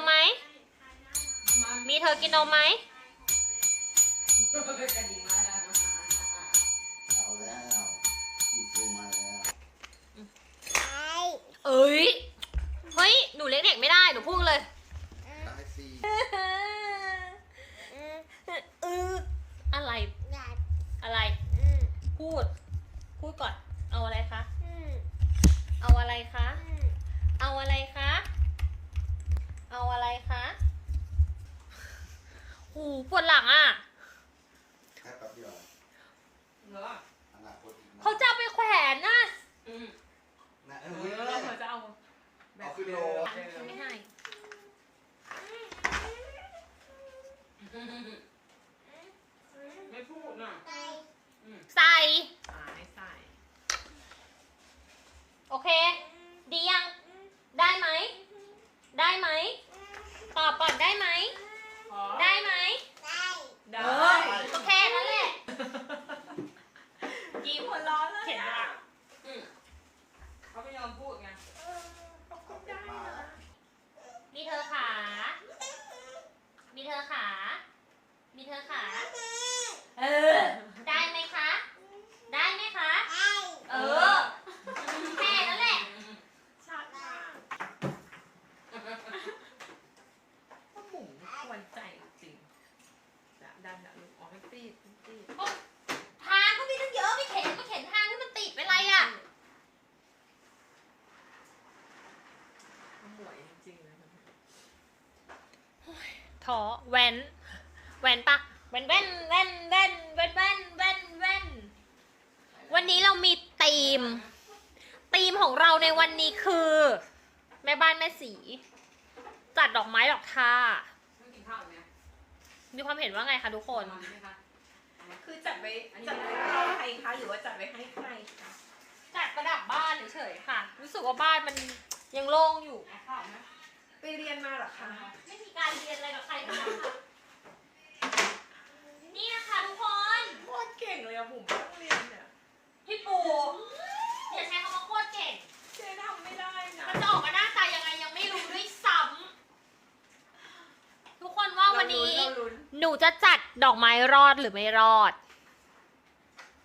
มไหม มีเธอกินนมไหม เอาแล้วอินฟูมาแล้ว เอ้ย เฮ้ย หนูเลี้ยงเด็กไม่ได้ หนูพูดเลย ได้สิ เอออะไร อะไร พูด พูดก่อน เอาอะไรคะ เอาอะไรคะ เอาอะไรคะ เอาอะไรคะหูปวดหลังอะ แค่แป๊บเดียว เหรอ อนาคตอีกนน เขาจะเอาไปแขวนน่ะ อืม นะเอ เอ อ อเขาจะเอา เอาขึ้นโล ฉันไม่ให้ ไม่พูดน่ะ ใส่ สายสาย โอ เคดียัง ได้ไหม ได้ไหม ตอบก่อนได้ไหมขอได้ไหม ได้ก็แค่นั้นแหละยิ้มหัวร้อนแล้วเขียนอะว่าอืมเขาไม่ยอมพูดไงเอาไปมามีเธอขา มีเธอขา มีเธอขา เออ ได้ไหมคะ ได้ไหมคะ เออ แค่นั้นแหละ ชัดมากพ่อหมุนควรใจจริงดันดันดันลูกออกให้ตีดตีด ทางก็มีตั้งเยอะไม่เข็นก็เข็นทางที่มันติดเป็นไรอะ หมวยจริงๆเลยมัน ท้อแวนแวนปะแวนแว่นแว่นแว่นแว่นแว่นแว่นแว่นวันนี้เรามีธีมธีมของเราในวันนี้คือ แม่บ้านแม่สี จัดดอกไม้ดอกทาไม่กินข้าวไหมมีความเห็นว่าไงคะทุกคนนอนไหมคะคือจัดไว้จัดไว้ให้ใครคะหรือว่าจัดไว้ให้ใครคะจัดประดับบ้านเฉยๆค่ะ รู้สึกว่าบ้านมันยังโล่งอยู่เอาข้าวไหม ไปเรียนมาเหรอคะ ไม่มีการเรียนอะไรกับใครทั้งนั้นค่ะ นี่นะคะทุกคนโคตรเก่งเลยอะผมไม่ต้องเรียนเนี่ยพี่ปูอย่าใช้คำว่าโคตรเก่ง เจ๊ทำไม่ได้นะมันจะออกมาหน้าตายังไงยังไม่รู้ด้วยซ้ำทุกคนว่าวันนี้ เราลุ้นหนูจะจัดดอกไม้รอดหรือไม่รอด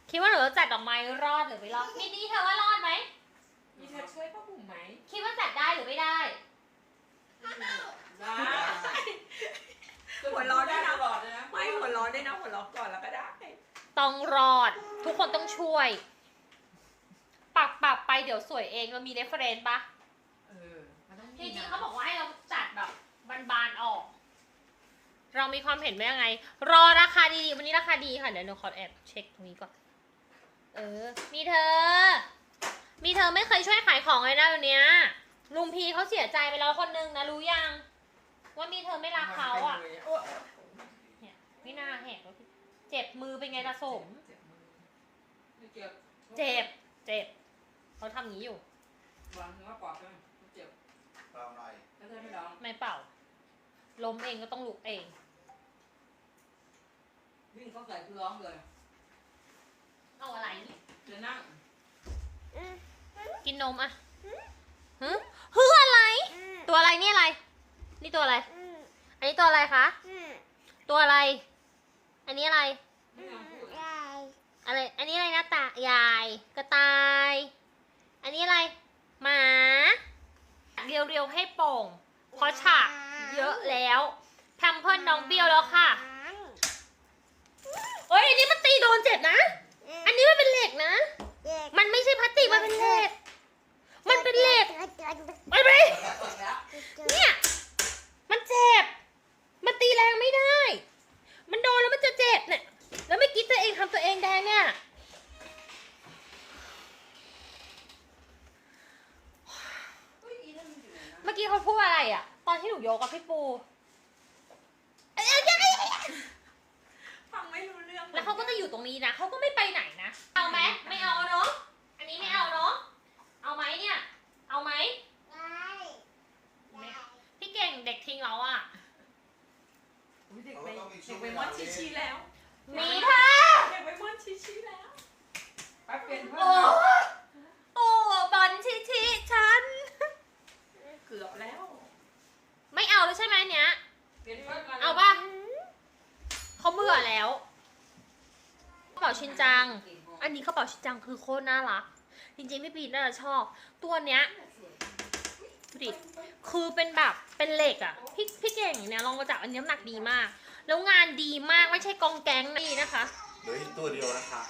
คิดว่าหนูจะจัดดอกไม้รอดหรือไม่รอดมินนี่เธอว่ารอดไหม มีเธอช่วยพ่อบุ๋มไหมคิดว่าจัดได้หรือไม่ได้ ได้หัวเร้อนได้ตนะลอดเลยนะไม่หัวเร้อนได้นะหัวเร้อนก่อนแล้วก็ได้ต้องรอด ทุกคนต้องช่วยปรับปรับไปเดี๋ยวสวยเองเรามีเรฟเฟรนซ์ปะเออมันต้องจมีริงนะๆเขาบอกว่าให้เราจัดแบบบานๆออก เรามีความเห็นว่ายังไง รอราคาดีๆวันนี้ราคาดีค่ะเดี๋ยวหนูขอแอบเช็คตรงนี้ก่อน เออ มีเธอ มีเธอไม่เคยช่วยขายของเลยนะเดี๋ยวนี้ ลุงพีเขาเสียใจไปแล้วคนนึงนะรู้ยัง ว่ามีเธอไม่รักเขาอะโอ้เนี่ยไม่น่าแหกแล้วพี่เจ็บมือเป็นไงตาสมเจ็บมือไม่เจ็บเจ็บเจ็บเขาทำอย่างนี้อยู่ วางหัวปอกเลยเจ็บเปล่าหน่อยแล้วเธอไม่ร้องไม่เป่าล้มเองก็ต้องลุกเอง วิ่งเข้าใส่คือร้องเลยเอาอะไรจะนั่ง กินนมอะฮึ ฮึอะไร ตัวอะไรนี่อะไร นี่ตัวอะไร อันนี้ตัวอะไรคะ ตัวอะไร อันนี้อะไรไม่ยอมพูดอะไร อันนี้อะไรนะตายายกระต่าย อันนี้อะไร หมา เรียวๆให้โป่งเพราะฉากเยอะแล้วแพมเพิร์นน้องเบี้ยวแล้วค่ะโอ้ยอันนี้มันตีโดนเจ็บนะ อันนี้มันเป็นเหล็กนะ มันไม่ใช่พลาสติก มันเป็นเหล็ก มันเป็นเหล็กไปไป แล้ว เนี่ย มันเจ็บ มันตีแรงไม่ได้ มันโดนแล้วมันจะเจ็บเนี่ย แล้วไม่อกี้ตัวเองทำตัวเองแดงเนี่ย เฮ้ยอีนั่นมันอยู่ไหนนะ เมื่อกี้เขาพูด อะไรอะ ตอนที่หนูโยกกับพี่ปูเอ้ยเอ้ยเอ้ยเอ้ยเอ้ยฟังไม่รู้เรื่องแล้วเขาก็จะอยู่ตรงนี้นะเขาก็ไม่ไปไหนนะ เอาไหมไม่เอาเนาะอันนี้ไม่เอาเนาะเอาไหมเนี่ย เอาไหมพี่เก่งเด็กทิ้งเราอะอุ๊ยเด็กไปเด็กไปมอนชิชิแล้วมีค่ะเด็กไปมอนชิชิแล้วไปเปลี่ยนเพื่โอ้อน ใช่ไหมเนี้ย เอาป่ะเขาเบื่อแล้วกระเป๋าชินจัง อันนี้กระเป๋าชินจังคือโคตรน่ารัก จริงๆพี่ปีน่าจะชอบ ตัวเนี้ยดิคือเป็นแบบเป็นเหล็กอะพี่พี่เก่งเนี่ยลองมาจับอันนี้น้ำหนักดีมาก แล้วงานดีมากไม่ใช่กองแก๊งนี่นะคะ เหลืออีตัวเดียวนะคะ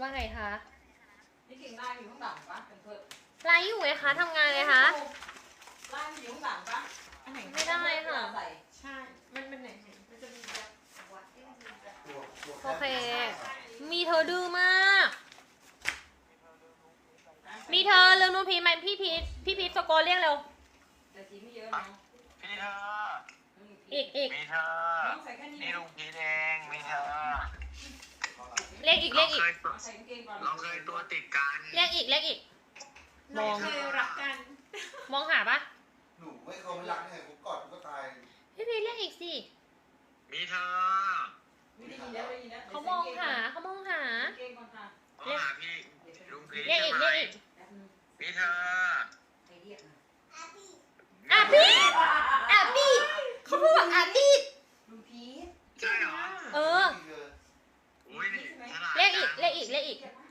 ว่าไงคะนี่กินได้อยู่ข้างหลังปะไลน์อยู่ไงคะทำงานไงคะ ไล่อยู่ข้างหลังปะอันไหนไม่ได้ค่ะ ใส่ใช่ มันเป็นไหนไหนมันจะมีแบบตัวตัวโอเค มีเธอดื้อมาก มีเธอลืมนูนพีไหมพี่พีทพี่พีทสโกนเรียกเร็ว แต่สีไม่เยอะเนาะพี่เธออีกอีกมีเธอน้องใส่แค่นี้นี่ลุงพีทเองมีเธอเรียกอีกเรียกอีกเราเคยใส่กางเกงก่อนเราเคยตัวติดกันเรียกอีกเรียกอีกมอง เคยรักกัน มองหาปะ หนูไม่เขาไม่รักยังไงผมกอดผมก็ตายพี่พีทเรียกอีกสิ มีเธอไม่ได้ยินแล้วได้ยินแล้วเขามองหาเขามองหากางเกงก่อนค่ะมาหาพี่ลุงพีทเรียกใช่อีกไหมเรียกอีก แป๊บนึงมีเธอใครเรียกนะ อะพี่ อะพี่เขาพูดว่าอะพี่ ลุงพีท ใช่เหรอ เออ อุ้ยนี่ฉลาด เรียกอีก จัง เรียกอีกเรียกอีก เรียกปะ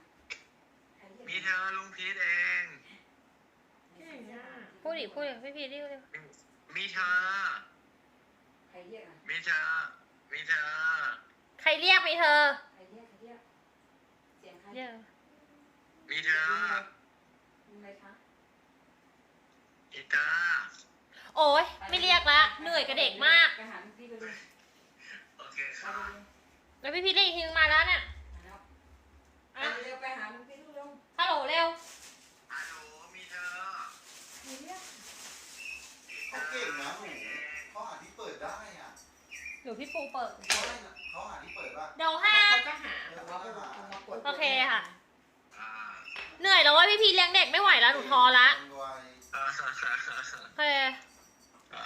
ใครเรียก มีเธอลุงพีทเอง เก่งอะ พูดดิพูดดิพี่พีทเรียกเร็ว มีเธอ ใคร เรียกอะมีเธอมีเธอใครเรียกมีเธอใครเรียกใครเรียกเสียงใครเรียกมีเธอลุงอะไรคะอีตาโอ้ยไม่เรียกละ เหนื่อยกับเด็กมาก ไปหาลุงพีทไปเลยโอเคไปค่ะเลยแล้วพี่พีทเรียกอีกทีนึงมาแล้วเนี่ยมาแล้วอะไปเร็วไปหาลุงพีทเร็วฮัลโหลเร็วฮัลโหลมีเธอใครเรียกเขาเก่งนะหนูเขาหาที่เปิด ได้อะเดี๋ยวพี่ปูเปิด เขาได้นะเขาหาที่เปิดป่ะเดี๋ยวห้าเขาก็หาเอแต่อว่าเขาหาเอามากดโอเคค่ะอ่าเหนื่อยแล้วว่าพี่พีทเลี้ยงเด็กไม่ไหวแล้วหนูท้อละมันไวอ่าโอเค อ่า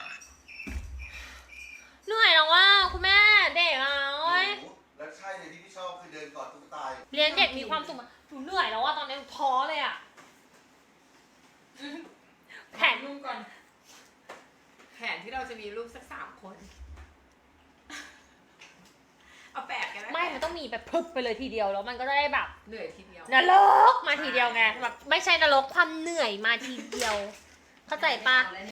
เหนื่อยแล้วว่าคุณแม่เด็กอะโอ้ย หนูแล้วใช่เลยที่พี่ชอบคือเดินกอดตุ๊กตา เลี้ยงเด็กมีความสุขอะหนูเหนื่อยแล้วว่าตอนนี้หนูท้อเลยอะแผ แผ น นลุงก่อน แผน ที่เราจะมีลูกสักสามคน เอาแปดกันแล้วไม่มันต้องมีแบบพึบไปเลยทีเดียวแล้วมันก็จะได้แบบเหนื่อยทีเดียวนรกมาทีเดียวไงแบบไม่ใช่นรกความเหนื่อยมาทีเดียว เข้าใจปะเอาแล้ว